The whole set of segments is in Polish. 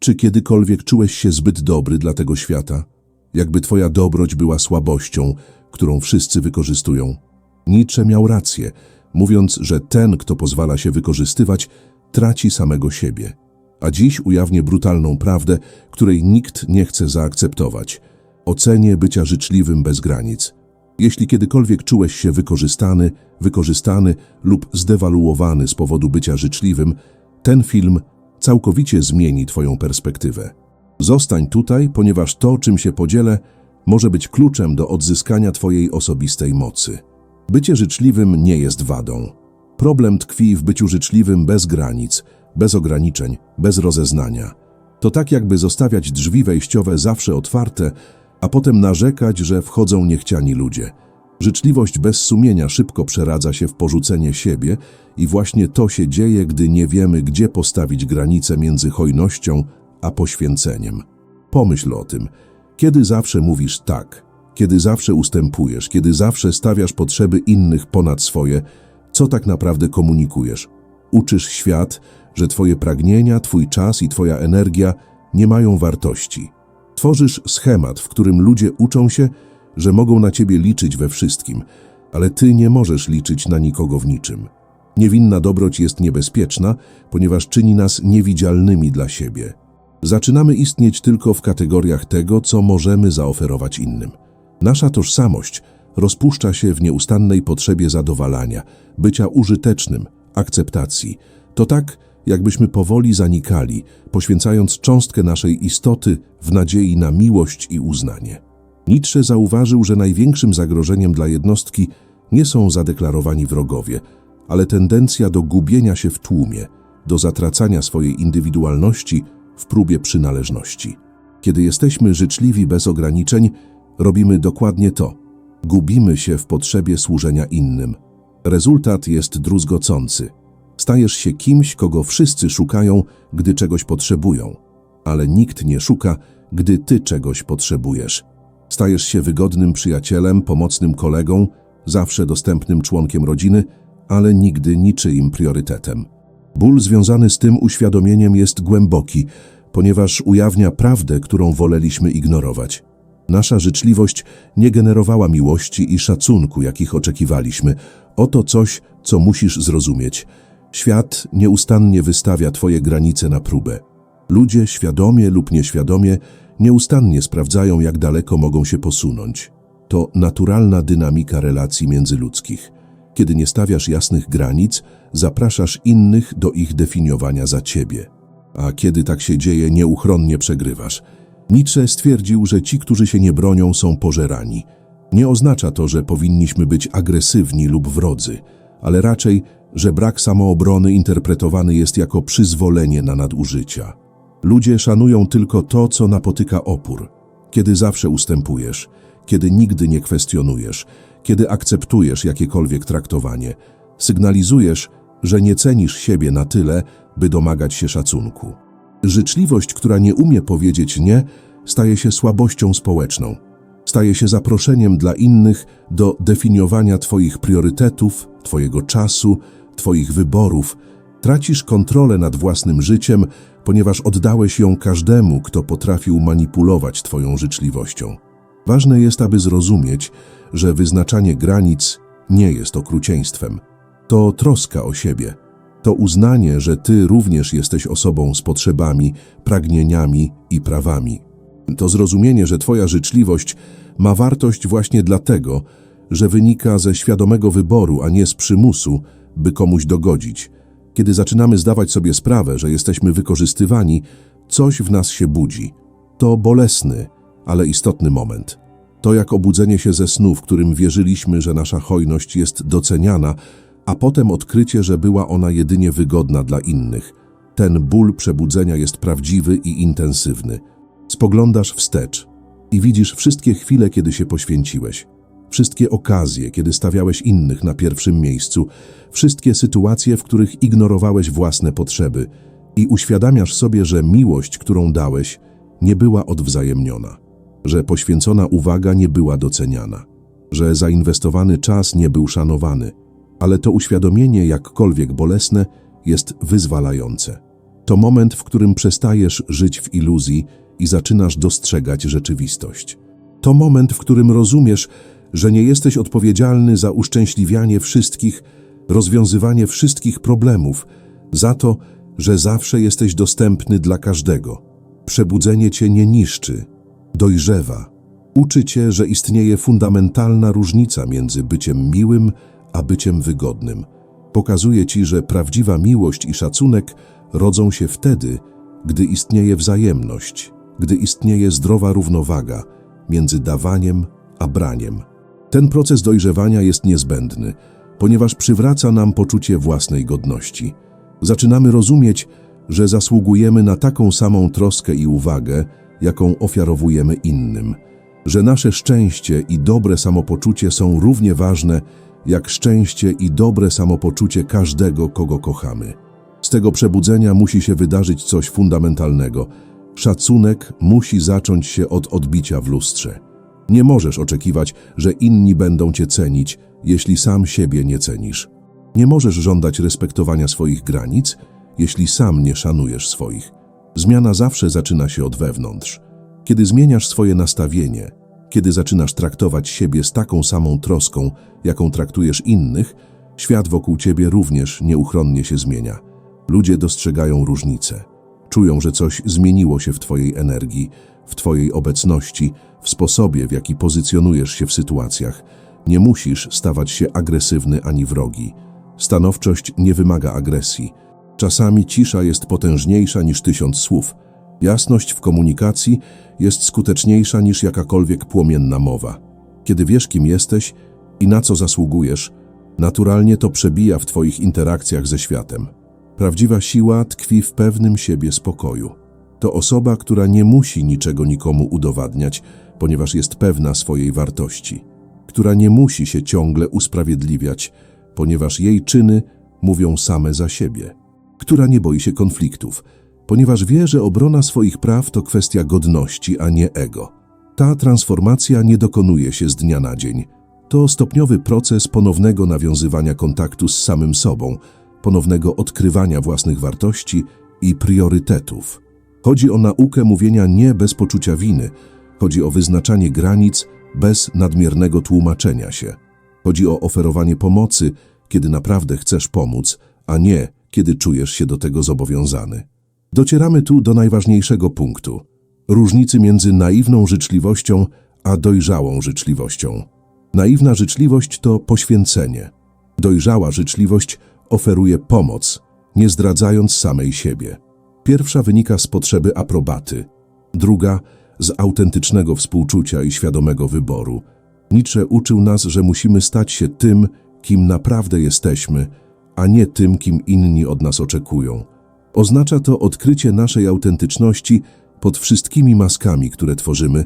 Czy kiedykolwiek czułeś się zbyt dobry dla tego świata? Jakby twoja dobroć była słabością, którą wszyscy wykorzystują. Nietzsche miał rację, mówiąc, że ten, kto pozwala się wykorzystywać, traci samego siebie. A dziś ujawnię brutalną prawdę, której nikt nie chce zaakceptować. Ocenię bycia życzliwym bez granic. Jeśli kiedykolwiek czułeś się wykorzystany, wykorzystany lub zdewaluowany z powodu bycia życzliwym, ten film całkowicie zmieni Twoją perspektywę. Zostań tutaj, ponieważ to, czym się podzielę, może być kluczem do odzyskania Twojej osobistej mocy. Bycie życzliwym nie jest wadą. Problem tkwi w byciu życzliwym bez granic, bez ograniczeń, bez rozeznania. To tak jakby zostawiać drzwi wejściowe zawsze otwarte, a potem narzekać, że wchodzą niechciani ludzie. Życzliwość bez sumienia szybko przeradza się w porzucenie siebie i właśnie to się dzieje, gdy nie wiemy, gdzie postawić granicę między hojnością a poświęceniem. Pomyśl o tym. Kiedy zawsze mówisz tak, kiedy zawsze ustępujesz, kiedy zawsze stawiasz potrzeby innych ponad swoje, co tak naprawdę komunikujesz? Uczysz świat, że twoje pragnienia, twój czas i twoja energia nie mają wartości. Tworzysz schemat, w którym ludzie uczą się, że mogą na ciebie liczyć we wszystkim, ale ty nie możesz liczyć na nikogo w niczym. Niewinna dobroć jest niebezpieczna, ponieważ czyni nas niewidzialnymi dla siebie. Zaczynamy istnieć tylko w kategoriach tego, co możemy zaoferować innym. Nasza tożsamość rozpuszcza się w nieustannej potrzebie zadowalania, bycia użytecznym, akceptacji. To tak, jakbyśmy powoli zanikali, poświęcając cząstkę naszej istoty w nadziei na miłość i uznanie. Nietzsche zauważył, że największym zagrożeniem dla jednostki nie są zadeklarowani wrogowie, ale tendencja do gubienia się w tłumie, do zatracania swojej indywidualności w próbie przynależności. Kiedy jesteśmy życzliwi bez ograniczeń, robimy dokładnie to. Gubimy się w potrzebie służenia innym. Rezultat jest druzgocący. Stajesz się kimś, kogo wszyscy szukają, gdy czegoś potrzebują, ale nikt nie szuka, gdy ty czegoś potrzebujesz. Stajesz się wygodnym przyjacielem, pomocnym kolegą, zawsze dostępnym członkiem rodziny, ale nigdy niczyim priorytetem. Ból związany z tym uświadomieniem jest głęboki, ponieważ ujawnia prawdę, którą woleliśmy ignorować. Nasza życzliwość nie generowała miłości i szacunku, jakich oczekiwaliśmy. Oto coś, co musisz zrozumieć. Świat nieustannie wystawia Twoje granice na próbę. Ludzie, świadomie lub nieświadomie, nieustannie sprawdzają, jak daleko mogą się posunąć. To naturalna dynamika relacji międzyludzkich. Kiedy nie stawiasz jasnych granic, zapraszasz innych do ich definiowania za ciebie. A kiedy tak się dzieje, nieuchronnie przegrywasz. Nietzsche stwierdził, że ci, którzy się nie bronią, są pożerani. Nie oznacza to, że powinniśmy być agresywni lub wrodzy, ale raczej, że brak samoobrony interpretowany jest jako przyzwolenie na nadużycia. Ludzie szanują tylko to, co napotyka opór. Kiedy zawsze ustępujesz, kiedy nigdy nie kwestionujesz, kiedy akceptujesz jakiekolwiek traktowanie, sygnalizujesz, że nie cenisz siebie na tyle, by domagać się szacunku. Życzliwość, która nie umie powiedzieć nie, staje się słabością społeczną. Staje się zaproszeniem dla innych do definiowania Twoich priorytetów, Twojego czasu, Twoich wyborów. Tracisz kontrolę nad własnym życiem, ponieważ oddałeś ją każdemu, kto potrafił manipulować Twoją życzliwością. Ważne jest, aby zrozumieć, że wyznaczanie granic nie jest okrucieństwem. To troska o siebie. To uznanie, że Ty również jesteś osobą z potrzebami, pragnieniami i prawami. To zrozumienie, że Twoja życzliwość ma wartość właśnie dlatego, że wynika ze świadomego wyboru, a nie z przymusu, by komuś dogodzić. Kiedy zaczynamy zdawać sobie sprawę, że jesteśmy wykorzystywani, coś w nas się budzi. To bolesny, ale istotny moment. To jak obudzenie się ze snu, w którym wierzyliśmy, że nasza hojność jest doceniana, a potem odkrycie, że była ona jedynie wygodna dla innych. Ten ból przebudzenia jest prawdziwy i intensywny. Spoglądasz wstecz i widzisz wszystkie chwile, kiedy się poświęciłeś. Wszystkie okazje, kiedy stawiałeś innych na pierwszym miejscu, wszystkie sytuacje, w których ignorowałeś własne potrzeby i uświadamiasz sobie, że miłość, którą dałeś, nie była odwzajemniona, że poświęcona uwaga nie była doceniana, że zainwestowany czas nie był szanowany, ale to uświadomienie, jakkolwiek bolesne, jest wyzwalające. To moment, w którym przestajesz żyć w iluzji i zaczynasz dostrzegać rzeczywistość. To moment, w którym rozumiesz, że nie jesteś odpowiedzialny za uszczęśliwianie wszystkich, rozwiązywanie wszystkich problemów, za to, że zawsze jesteś dostępny dla każdego. Przebudzenie cię nie niszczy, dojrzewa. Uczy cię, że istnieje fundamentalna różnica między byciem miłym a byciem wygodnym. Pokazuje ci, że prawdziwa miłość i szacunek rodzą się wtedy, gdy istnieje wzajemność, gdy istnieje zdrowa równowaga między dawaniem a braniem. Ten proces dojrzewania jest niezbędny, ponieważ przywraca nam poczucie własnej godności. Zaczynamy rozumieć, że zasługujemy na taką samą troskę i uwagę, jaką ofiarowujemy innym, że nasze szczęście i dobre samopoczucie są równie ważne, jak szczęście i dobre samopoczucie każdego, kogo kochamy. Z tego przebudzenia musi się wydarzyć coś fundamentalnego. Szacunek musi zacząć się od odbicia w lustrze. Nie możesz oczekiwać, że inni będą cię cenić, jeśli sam siebie nie cenisz. Nie możesz żądać respektowania swoich granic, jeśli sam nie szanujesz swoich. Zmiana zawsze zaczyna się od wewnątrz. Kiedy zmieniasz swoje nastawienie, kiedy zaczynasz traktować siebie z taką samą troską, jaką traktujesz innych, świat wokół ciebie również nieuchronnie się zmienia. Ludzie dostrzegają różnice. Czują, że coś zmieniło się w twojej energii, w twojej obecności, w sposobie, w jaki pozycjonujesz się w sytuacjach. Nie musisz stawać się agresywny ani wrogi. Stanowczość nie wymaga agresji. Czasami cisza jest potężniejsza niż tysiąc słów. Jasność w komunikacji jest skuteczniejsza niż jakakolwiek płomienna mowa. Kiedy wiesz, kim jesteś i na co zasługujesz, naturalnie to przebija w Twoich interakcjach ze światem. Prawdziwa siła tkwi w pewnym siebie spokoju. To osoba, która nie musi niczego nikomu udowadniać, ponieważ jest pewna swojej wartości, która nie musi się ciągle usprawiedliwiać, ponieważ jej czyny mówią same za siebie, która nie boi się konfliktów, ponieważ wie, że obrona swoich praw to kwestia godności, a nie ego. Ta transformacja nie dokonuje się z dnia na dzień. To stopniowy proces ponownego nawiązywania kontaktu z samym sobą, ponownego odkrywania własnych wartości i priorytetów. Chodzi o naukę mówienia nie bez poczucia winy, chodzi o wyznaczanie granic bez nadmiernego tłumaczenia się. Chodzi o oferowanie pomocy, kiedy naprawdę chcesz pomóc, a nie kiedy czujesz się do tego zobowiązany. Docieramy tu do najważniejszego punktu różnicy między naiwną życzliwością a dojrzałą życzliwością. Naiwna życzliwość to poświęcenie. Dojrzała życzliwość oferuje pomoc, nie zdradzając samej siebie. Pierwsza wynika z potrzeby aprobaty, druga z autentycznego współczucia i świadomego wyboru. Nietzsche uczył nas, że musimy stać się tym, kim naprawdę jesteśmy, a nie tym, kim inni od nas oczekują. Oznacza to odkrycie naszej autentyczności pod wszystkimi maskami, które tworzymy,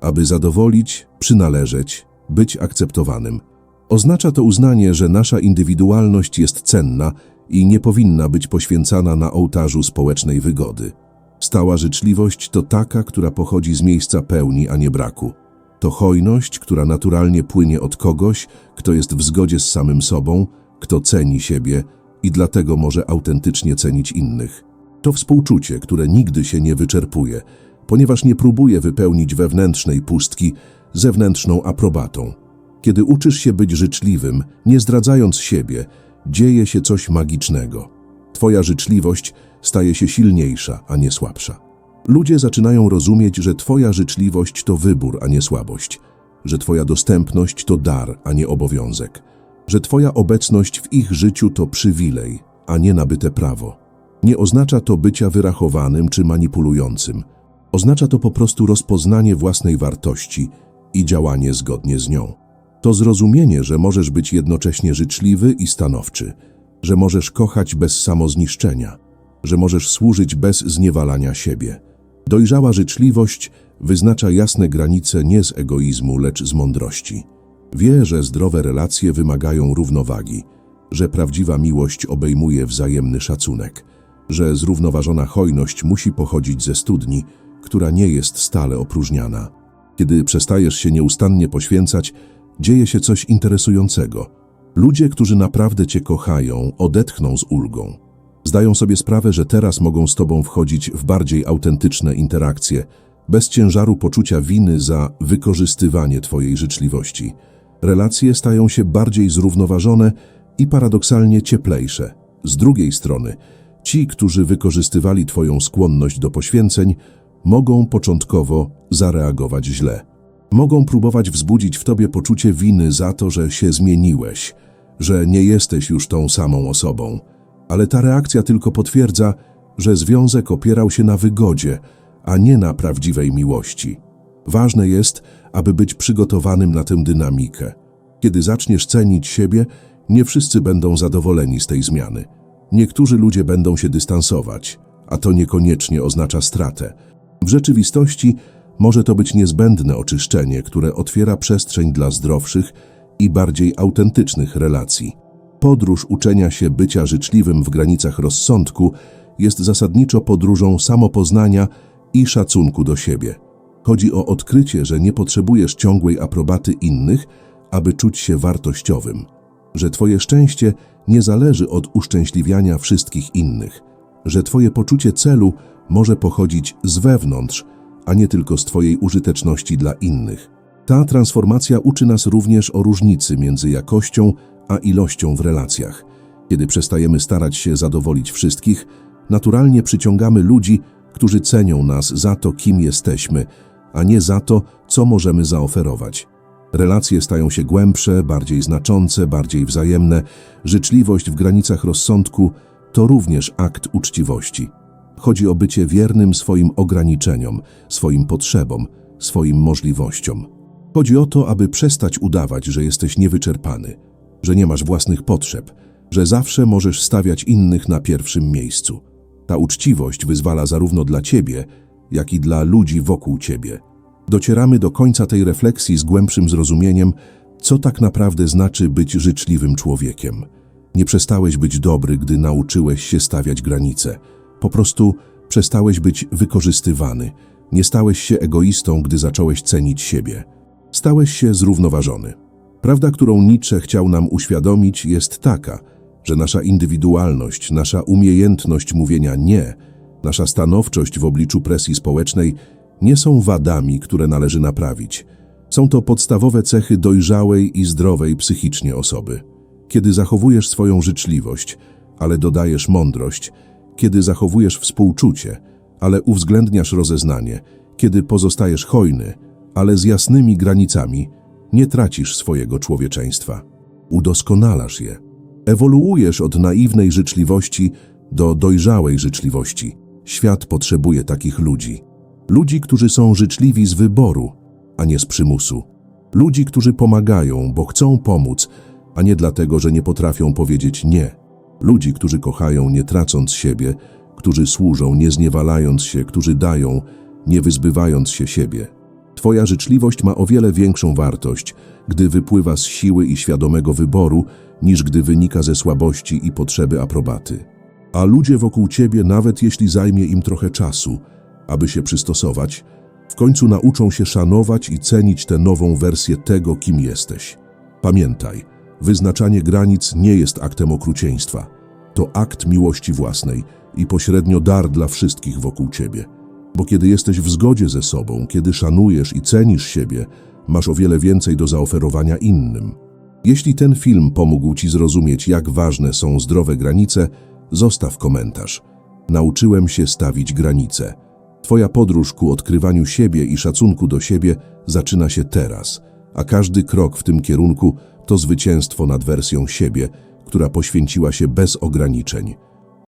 aby zadowolić, przynależeć, być akceptowanym. Oznacza to uznanie, że nasza indywidualność jest cenna i nie powinna być poświęcana na ołtarzu społecznej wygody. Stała życzliwość to taka, która pochodzi z miejsca pełni, a nie braku. To hojność, która naturalnie płynie od kogoś, kto jest w zgodzie z samym sobą, kto ceni siebie i dlatego może autentycznie cenić innych. To współczucie, które nigdy się nie wyczerpuje, ponieważ nie próbuje wypełnić wewnętrznej pustki zewnętrzną aprobatą. Kiedy uczysz się być życzliwym, nie zdradzając siebie, dzieje się coś magicznego. Twoja życzliwość staje się silniejsza, a nie słabsza. Ludzie zaczynają rozumieć, że Twoja życzliwość to wybór, a nie słabość, że Twoja dostępność to dar, a nie obowiązek, że Twoja obecność w ich życiu to przywilej, a nie nabyte prawo. Nie oznacza to bycia wyrachowanym czy manipulującym. Oznacza to po prostu rozpoznanie własnej wartości i działanie zgodnie z nią. To zrozumienie, że możesz być jednocześnie życzliwy i stanowczy, że możesz kochać bez samozniszczenia, że możesz służyć bez zniewalania siebie. Dojrzała życzliwość wyznacza jasne granice nie z egoizmu, lecz z mądrości. Wie, że zdrowe relacje wymagają równowagi, że prawdziwa miłość obejmuje wzajemny szacunek, że zrównoważona hojność musi pochodzić ze studni, która nie jest stale opróżniana. Kiedy przestajesz się nieustannie poświęcać, dzieje się coś interesującego. Ludzie, którzy naprawdę Cię kochają, odetchną z ulgą. Zdają sobie sprawę, że teraz mogą z tobą wchodzić w bardziej autentyczne interakcje, bez ciężaru poczucia winy za wykorzystywanie twojej życzliwości. Relacje stają się bardziej zrównoważone i paradoksalnie cieplejsze. Z drugiej strony, ci, którzy wykorzystywali twoją skłonność do poświęceń, mogą początkowo zareagować źle. Mogą próbować wzbudzić w tobie poczucie winy za to, że się zmieniłeś, że nie jesteś już tą samą osobą. Ale ta reakcja tylko potwierdza, że związek opierał się na wygodzie, a nie na prawdziwej miłości. Ważne jest, aby być przygotowanym na tę dynamikę. Kiedy zaczniesz cenić siebie, nie wszyscy będą zadowoleni z tej zmiany. Niektórzy ludzie będą się dystansować, a to niekoniecznie oznacza stratę. W rzeczywistości może to być niezbędne oczyszczenie, które otwiera przestrzeń dla zdrowszych i bardziej autentycznych relacji. Podróż uczenia się bycia życzliwym w granicach rozsądku jest zasadniczo podróżą samopoznania i szacunku do siebie. Chodzi o odkrycie, że nie potrzebujesz ciągłej aprobaty innych, aby czuć się wartościowym, że Twoje szczęście nie zależy od uszczęśliwiania wszystkich innych, że Twoje poczucie celu może pochodzić z wewnątrz, a nie tylko z Twojej użyteczności dla innych. Ta transformacja uczy nas również o różnicy między jakością a ilością w relacjach. Kiedy przestajemy starać się zadowolić wszystkich, naturalnie przyciągamy ludzi, którzy cenią nas za to, kim jesteśmy, a nie za to, co możemy zaoferować. Relacje stają się głębsze, bardziej znaczące, bardziej wzajemne. Życzliwość w granicach rozsądku to również akt uczciwości. Chodzi o bycie wiernym swoim ograniczeniom, swoim potrzebom, swoim możliwościom. Chodzi o to, aby przestać udawać, że jesteś niewyczerpany, że nie masz własnych potrzeb, że zawsze możesz stawiać innych na pierwszym miejscu. Ta uczciwość wyzwala zarówno dla ciebie, jak i dla ludzi wokół ciebie. Docieramy do końca tej refleksji z głębszym zrozumieniem, co tak naprawdę znaczy być życzliwym człowiekiem. Nie przestałeś być dobry, gdy nauczyłeś się stawiać granice. Po prostu przestałeś być wykorzystywany. Nie stałeś się egoistą, gdy zacząłeś cenić siebie. Stałeś się zrównoważony. Prawda, którą Nietzsche chciał nam uświadomić, jest taka, że nasza indywidualność, nasza umiejętność mówienia nie, nasza stanowczość w obliczu presji społecznej nie są wadami, które należy naprawić. Są to podstawowe cechy dojrzałej i zdrowej psychicznie osoby. Kiedy zachowujesz swoją życzliwość, ale dodajesz mądrość, kiedy zachowujesz współczucie, ale uwzględniasz rozeznanie, kiedy pozostajesz hojny, ale z jasnymi granicami, nie tracisz swojego człowieczeństwa. Udoskonalasz je. Ewoluujesz od naiwnej życzliwości do dojrzałej życzliwości. Świat potrzebuje takich ludzi. Ludzi, którzy są życzliwi z wyboru, a nie z przymusu. Ludzi, którzy pomagają, bo chcą pomóc, a nie dlatego, że nie potrafią powiedzieć nie. Ludzi, którzy kochają, nie tracąc siebie, którzy służą, nie zniewalając się, którzy dają, nie wyzbywając się siebie. Twoja życzliwość ma o wiele większą wartość, gdy wypływa z siły i świadomego wyboru, niż gdy wynika ze słabości i potrzeby aprobaty. A ludzie wokół ciebie, nawet jeśli zajmie im trochę czasu, aby się przystosować, w końcu nauczą się szanować i cenić tę nową wersję tego, kim jesteś. Pamiętaj, wyznaczanie granic nie jest aktem okrucieństwa. To akt miłości własnej i pośrednio dar dla wszystkich wokół ciebie. Bo kiedy jesteś w zgodzie ze sobą, kiedy szanujesz i cenisz siebie, masz o wiele więcej do zaoferowania innym. Jeśli ten film pomógł Ci zrozumieć, jak ważne są zdrowe granice, zostaw komentarz. Nauczyłem się stawić granice. Twoja podróż ku odkrywaniu siebie i szacunku do siebie zaczyna się teraz, a każdy krok w tym kierunku to zwycięstwo nad wersją siebie, która poświęciła się bez ograniczeń.